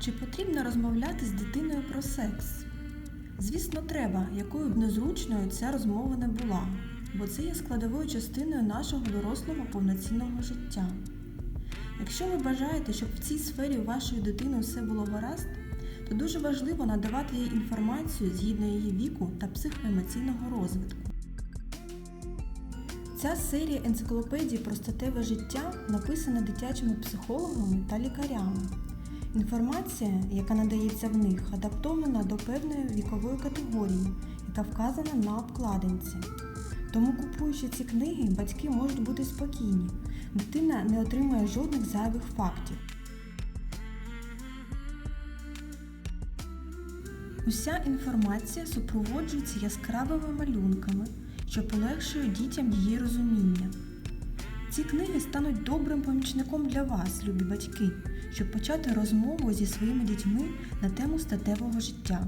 Чи потрібно розмовляти з дитиною про секс? Звісно, треба, якою б незручною ця розмова не була, бо це є складовою частиною нашого дорослого повноцінного життя. Якщо ви бажаєте, щоб в цій сфері у вашої дитини все було гаразд, то дуже важливо надавати їй інформацію згідно її віку та психоемоційного розвитку. Ця серія енциклопедій про статеве життя написана дитячими психологами та лікарями. Інформація, яка надається в них, адаптована до певної вікової категорії, яка вказана на обкладинці. Тому, купуючи ці книги, батьки можуть бути спокійні. Дитина не отримує жодних зайвих фактів. Уся інформація супроводжується яскравими малюнками, що полегшують дітям її розуміння. Ці книги стануть добрим помічником для вас, любі батьки, щоб почати розмову зі своїми дітьми на тему статевого життя.